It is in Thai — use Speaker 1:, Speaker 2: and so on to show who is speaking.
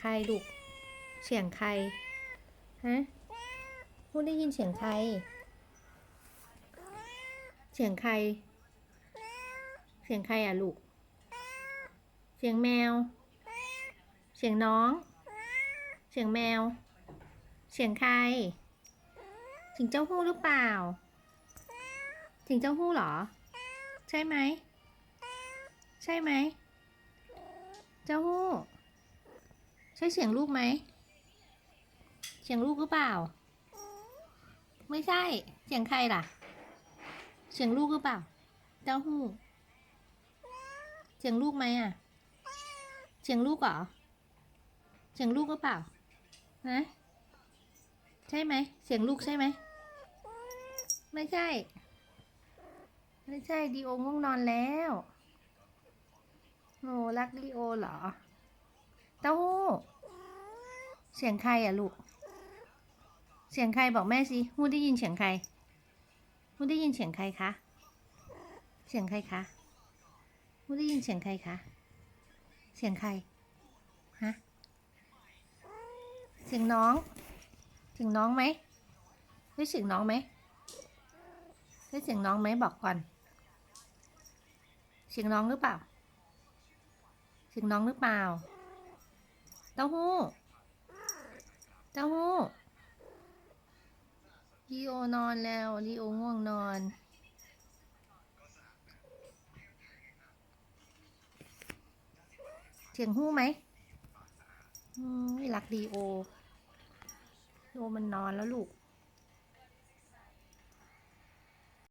Speaker 1: ใครลูก เสียงใคร ฮะพูดได้ยินเสียงใคร เสียงใคร เสียงใครอะลูก เสียงแมว เสียงน้อง เสียงแมว เสียงใครเสียงเจ้าหู้หรือเปล่าเสียงเจ้าหู้เหรอ ใช่ไหม ใช่ไหม เจ้าหู้ ใช่เสียงลูกไหม เสียงลูกหรือเปล่า ไม่ใช่ เสียงใครล่ะ เสียงลูกหรือเปล่าเจ้าหู้ เสียงลูกไหมอะ เสียงลูกเหรอ เสียงลูกหรือเปล่าฮะใช่ไหม เสียงลูกใช่ไหม ไม่ใช่ ไม่ใช่ดีโอง่วงนอนแล้วโอ้รักลีโอเหรอ เสียงใครอะลูก เสียงใครบอกแม่สิฮู้ได้ยินเสียงใครฮู้ได้ยินเสียงใครคะ เสียงใครคะฮู้ได้ยินเสียงใครคะ เสียงใคร ฮะ เสียงน้อง เสียงน้องไหมได้เสียงน้องไหมได้เสียงน้องไหมบอกก่อน เสียงน้องหรือเปล่า เสียงน้องหรือเปล่า เต้าหู้ เต้าหู้ ลีโอนอนแล้วลีโอง่วงนอน เสียงหู้ไหมอืมไม่รักลีโอลีโอมันนอนแล้วลูก